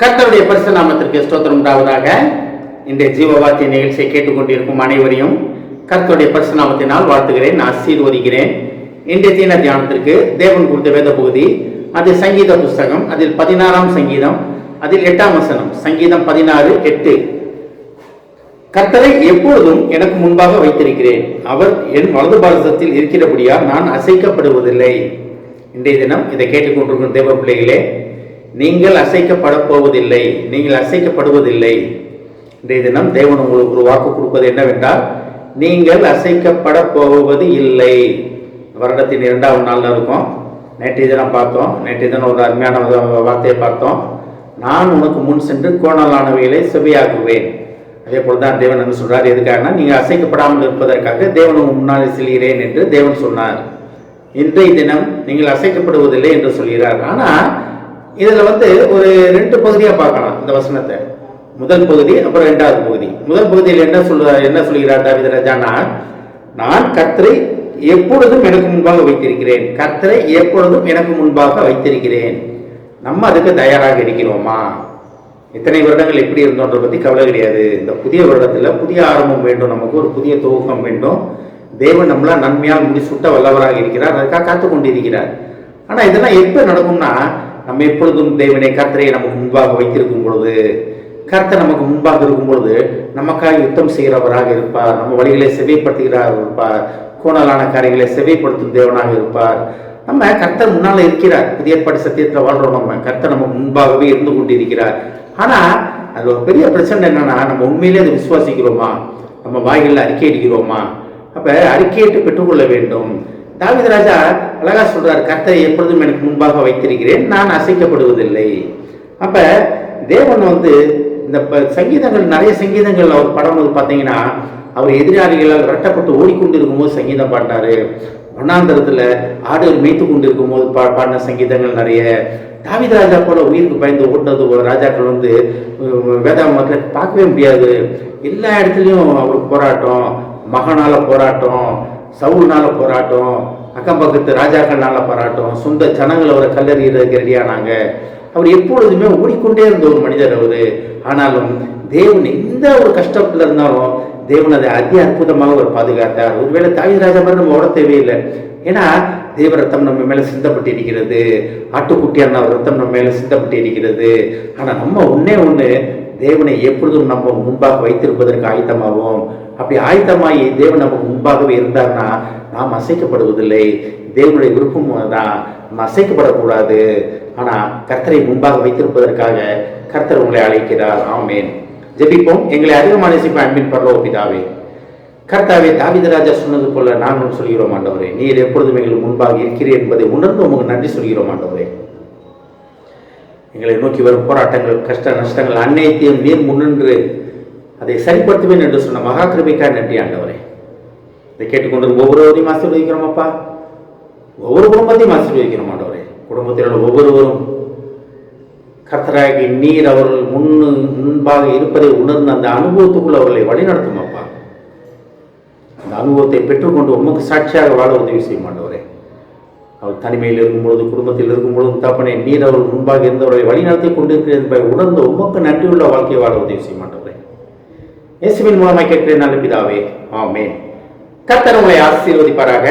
கர்த்தருடைய பரிசு நாமத்திற்கு ஸ்தோத்திரம் உண்டாவதாக. இந்த ஜீவவாத்திய நிகழ்ச்சியை கேட்டுக்கொண்டிருக்கும் அனைவரையும் கர்த்தருடைய பரிசு நாமத்தினால் வாழ்த்துகிறேன் ஆசீர்வதிக்கிறேன். இன்றைய தீன தியானத்திற்கு தேவன் கொடுத்த வேத பகுதி அது சங்கீத புஸ்தகம் அதில் பதினாறாம் சங்கீதம் அதில் எட்டாம் வசனம் சங்கீதம் பதினாறு எட்டு. கர்த்தரை எப்பொழுதும் எனக்கு முன்பாக வைத்திருக்கிறேன். அவர் என் வலது பாரதத்தில் இருக்கிறபடியால் நான் அசைக்கப்படுவதில்லை. இன்றைய தினம் இதை கேட்டுக்கொண்டிருக்கும் தேவ பிள்ளைகளே நீங்கள் அசைக்கப்பட போவதில்லை நீங்கள் அசைக்கப்படுவதில்லை. இன்றைய தினம் தேவன் உங்களுக்கு ஒரு வாக்கு கொடுப்பது என்னவென்றால் நீங்கள் அசைக்கப்பட போவது இல்லை. வருடத்தின் இரண்டாவது நாளில் இருக்கும். நேற்றைய தினம் பார்த்தோம். நேற்றைய தினம் ஒரு அருமையான வார்த்தையை பார்த்தோம். நான் உனக்கு முன் சென்று கோணலானவைகளை செவியாக்குவேன் அதே போல தான் தேவன் என்ன சொல்றார் எதுக்காகனா நீங்கள் அசைக்கப்படாமல் இருப்பதற்காக தேவன் முன்னால் செல்கிறேன் என்று தேவன் சொன்னார். இன்றைய தினம் நீங்கள் அசைக்கப்படுவதில்லை என்று சொல்கிறார். ஆனால் இதில் வந்து ஒரு ரெண்டு பகுதியாக பார்க்கலாம் இந்த வசனத்தை. முதல் பகுதி அப்புறம் ரெண்டாவது பகுதி. முதல் பகுதியில் என்ன சொல்ல என்ன சொல்கிறார் தாவித ராஜானா நான் கத்தரை எப்பொழுதும் எனக்கு முன்பாக வைத்திருக்கிறேன். கத்தரை எப்பொழுதும் எனக்கு முன்பாக வைத்திருக்கிறேன். நம்ம அதுக்கு தயாராக இருக்கிறோமா? இத்தனை வருடங்கள் எப்படி இருந்தோன்ற பற்றி கவலை கிடையாது. இந்த புதிய வருடத்தில் புதிய ஆரம்பம் வேண்டும். நமக்கு ஒரு புதிய துவக்கம் வேண்டும். தேவன் நம்மளா நன்மையால் முடி சுட்ட வல்லவராக இருக்கிறார். அதுக்காக காத்து கொண்டிருக்கிறார் ஆனால் இதெல்லாம் எப்போ நடக்கும்னா நம்ம எப்பொழுதும் தேவனை கர்த்தரை நமக்கு முன்பாக வைத்திருக்கும் பொழுது கர்த்தர் நமக்கு முன்பாக இருக்கும் பொழுது நமக்காக யுத்தம் செய்கிறவராக இருப்பார். நம்ம வழிகளை செவைப்படுத்துகிறார் இருப்பார். கோணலான காரியங்களை செவைப்படுத்தும் தேவனாக இருப்பார். நம்ம கர்த்தர் முன்னால் இருக்கிறார். புதிய ஏற்பாடு சத்தியத்தில் வாழ்றோம் நம்ம. கர்த்தர் நமக்கு முன்பாகவே இருந்து கொண்டிருக்கிறார். ஆனால் அது ஒரு பெரிய பிரச்சனை என்னன்னா நம்ம உண்மையிலே அதை விசுவாசிக்கிறோமா? நம்ம வாய்களில் அறிக்கை அடிக்கிறோமா அப்போ அறிக்கையிட்டு பெற்றுக்கொள்ள வேண்டும். தாவித ராஜா அழகா சொல்றார் கர்த்தரை எப்பொழுதும் எனக்கு முன்பாக வைத்திருக்கிறேன் நான் அசைக்கப்படுவதில்லை. அப்ப தேவன் வந்து இந்த சங்கீதங்கள் நிறைய சங்கீதங்கள் அவர் பாடும்போது பார்த்தீங்கன்னா அவர் எதிராளிகளால் ரட்டப்பட்டு ஓடிக்கொண்டு இருக்கும்போது சங்கீதம் பாடினாரு. வண்ணாந்தரத்தில் ஆடுகள் மேய்த்து கொண்டு இருக்கும்போது பா பாடின சங்கீதங்கள் நிறைய. தாவித ராஜா போல உயிருக்கு பயந்து ஓடினது ஒரு ராஜாக்கள் வந்து உம், மக்களை பார்க்கவே முடியாது. எல்லா இடத்துலையும் அவருக்கு போராட்டம் மகனால போராட்டம் சவுல்னால போராட்டம் அக்கம் பக்கத்து ராஜாக்கள்னால போராட்டம் சொந்த ஜனங்கள் அவரை கல்லறியறதுக்கு ரெடியானாங்க அவர் எப்பொழுதுமே ஓடிக்கொண்டே இருந்த ஒரு மனிதர் அவர். ஆனாலும் தேவன் எந்த ஒரு கஷ்டத்தில் இருந்தாலும் தேவன் அதை அதி அற்புதமாக அவர் பாதுகாத்தார். ஒருவேளை தாய் ராஜா மாதிரி நம்ம ஓட தேவையில்லை. ஏன்னா தேவ ரத்தம் நம்ம மேலே சிந்தப்பட்டு இருக்கிறது ஆட்டுக்குட்டியான ரத்தம் நம்ம மேலே சிந்தப்பட்டு இருக்கிறது ஆனால் நம்ம ஒன்றே ஒன்று தேவனை எப்பொழுதும் நம்ம முன்பாக வைத்திருப்பதற்கு ஆயத்தமாகும் அப்படி ஆயத்தமாயி தேவன் நமக்கு முன்பாகவே இருந்தார்னா நாம் அசைக்கப்படுவதில்லை. தேவனுடைய விருப்பம் தான் நம்ம அசைக்கப்படக்கூடாது. ஆனால் கர்த்தரை முன்பாக வைத்திருப்பதற்காக கர்த்தர் உங்களை அழைக்கிறார். ஆமேன். ஜெபிப்போம். எங்களை அதிகமான நேசிப்ப அன்பின் பரலோ பிதாவே கர்த்தாவே தாவிதராஜா சொன்னது போல நாங்களும் சொல்கிறோம் ஆண்டவரே. நீர் எப்பொழுதும் எங்களுக்கு முன்பாக இருக்கிறீர் என்பதை உணர்ந்து உங்களுக்கு நன்றி சொல்கிறோம் ஆண்டவரே. எங்களை நோக்கி வரும் போராட்டங்கள் கஷ்ட நஷ்டங்கள் அன்னையத்தையும் நீர் முன்னின்று அதை சரிப்படுத்துவேன் என்று சொன்ன மகா நன்றி ஆண்டவரே. இதை கேட்டுக்கொண்டு ஒவ்வொருவரையும் ஆசீர்வதிக்கிறோம் அப்பா. ஒவ்வொரு குடும்பத்தையும் ஆசீர்வதிக்கிறோம் ஆண்டவரே. குடும்பத்தில் உள்ள ஒவ்வொருவரும் கர்த்தராகி நீர் அவர்கள் முன்னு முன்பாக இருப்பதை உணர்ந்து அந்த அனுபவத்துக்குள் அவர்களை வழிநடத்தும் அப்பா. அந்த அனுபவத்தை பெற்றுக்கொண்டு உமக்கு சாட்சியாக வாழ உதவி செய்யும் ஆண்டவரே. அவர் தனிமையில் இருக்கும்பொழுது குடும்பத்தில் இருக்கும்பொழுது தப்பனை நீர் அவர்கள் முன்பாக இருந்தவர்களை வழிநடத்தி கொண்டிருக்கிறேன் என்பதை உணர்ந்து உமக்கு நன்றியுள்ள வாழ்க்கையை வாழ உதவி செய்ய மாட்டவரே இயேசுவின் மூலமாக கேட்கிறேன் நல்ல பிதாவே. ஆமேன். கர்த்தர் உங்களை ஆசீர்வதிப்பாராக.